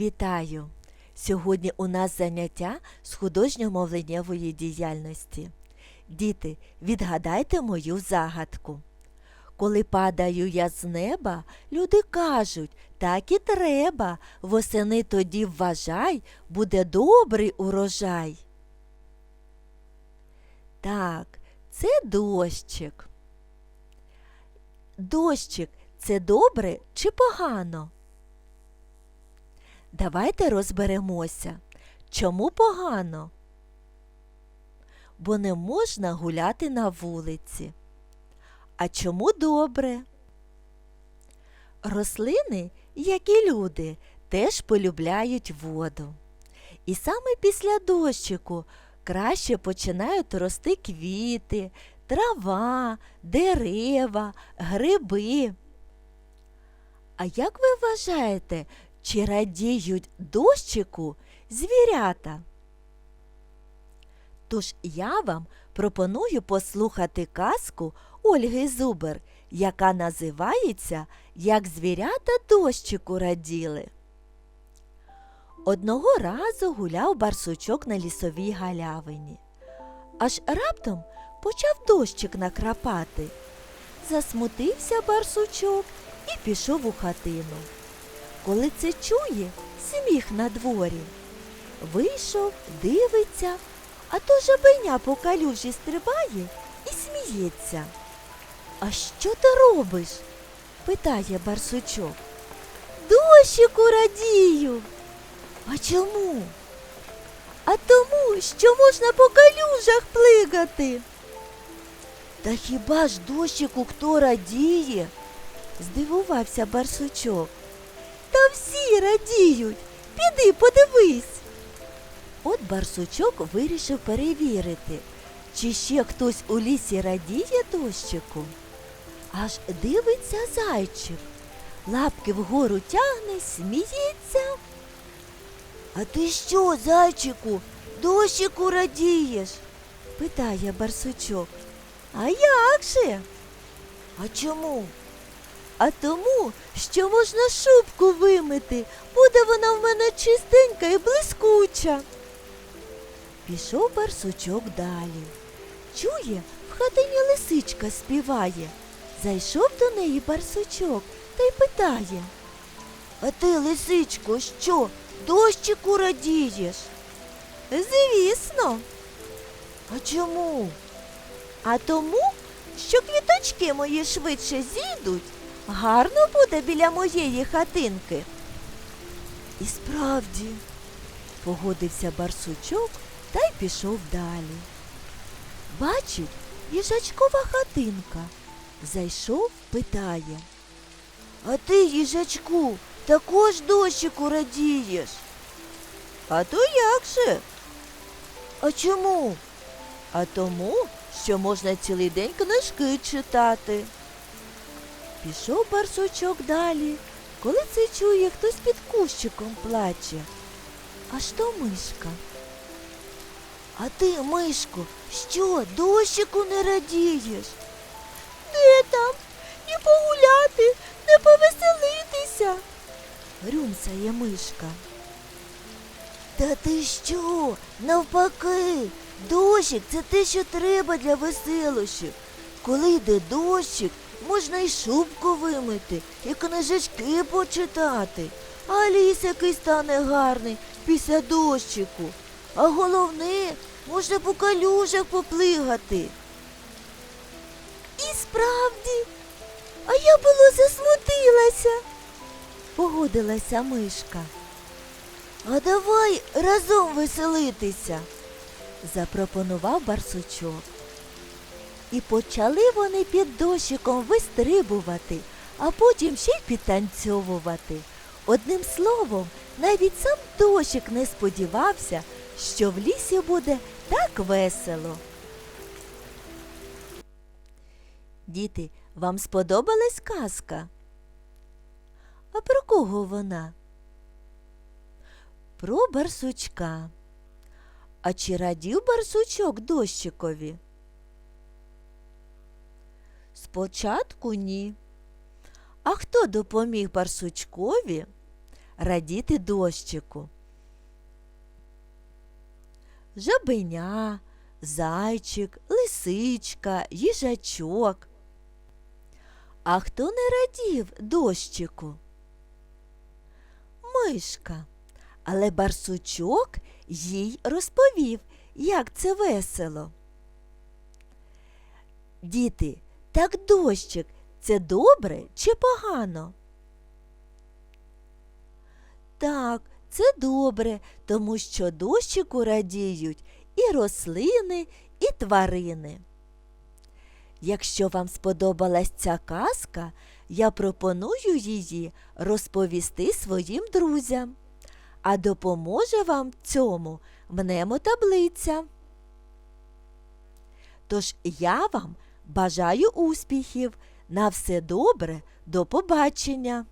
Вітаю! Сьогодні у нас заняття з художньо-мовленнєвої діяльності. Діти, відгадайте мою загадку. Коли падаю я з неба, люди кажуть, так і треба. Восени тоді вважай, буде добрий урожай. Так, це дощик. Дощик це добре чи погано? Давайте розберемося. Чому погано? Бо не можна гуляти на вулиці. А чому добре? Рослини, як і люди, теж полюбляють воду. І саме після дощику краще починають рости квіти, трава, дерева, гриби. А як ви вважаєте, чи радіють дощику звірята? Тож я вам пропоную послухати казку Ольги Зубер, яка називається Як звірята дощику раділи. Одного разу гуляв барсучок на лісовій галявині. Аж раптом почав дощик накрапати. Засмутився барсучок і пішов у хатину. Коли це чує, сміх на дворі. Вийшов, дивиться, а то жабеня по калюжі стрибає і сміється. А що ти робиш? питає барсучок. Дощику радію. А чому? А тому, що можна по калюжах плигати. Та хіба ж дощику хто радіє? здивувався барсучок. Та всі радіють. Піди подивись. От барсучок вирішив перевірити, чи ще хтось у лісі радіє дощику. Аж дивиться зайчик, лапки вгору тягне, сміється. А ти що, зайчику, дощику радієш? питає барсучок. А як же? А чому? А тому, що можна шубку вимити, буде вона в мене чистенька і блискуча. Пішов барсучок далі. Чує, в хатині лисичка співає. Зайшов до неї барсучок та й питає. А ти, лисичко, що, дощику радієш? Звісно. А чому? А тому, що квіточки мої швидше зійдуть, гарно буде біля моєї хатинки. І справді, погодився барсучок та й пішов далі. Бачить, їжачкова хатинка. Зайшов, питає. А ти, їжачку, також дощику радієш? А то як же? А чому? А тому, що можна цілий день книжки читати. Пішов барсучок далі, коли це чує, хтось під кущиком плаче. Аж то мишка. А ти, мишко, що, дощику не радієш? Де там? Ні погуляти, не повеселитися. Рюмсає мишка. Та ти що? Навпаки, дощик це те, що треба для веселощів. Коли йде дощик, можна й шубку вимити, і книжечки почитати, а ліс який стане гарний після дощику. А головне, можна по калюжах поплигати. І справді, а я було засмутилася, погодилася мишка. А давай разом веселитися, запропонував барсучок. І почали вони під дощиком вистрибувати, а потім ще й підтанцьовувати. Одним словом, навіть сам дощик не сподівався, що в лісі буде так весело. Діти, вам сподобалась казка? А про кого вона? Про барсучка. А чи радів барсучок дощикові? Спочатку ні. А хто допоміг барсучкові радіти дощику? Жабеня, зайчик, лисичка, їжачок. А хто не радів дощику? Мишка. Але барсучок їй розповів, як це весело. Діти, так дощик це добре чи погано? Так, це добре, тому що дощику радіють і рослини, і тварини. Якщо вам сподобалась ця казка, я пропоную її розповісти своїм друзям. А допоможе вам цьому мнемотаблиця. Тож я вам бажаю успіхів. На все добре, до побачення!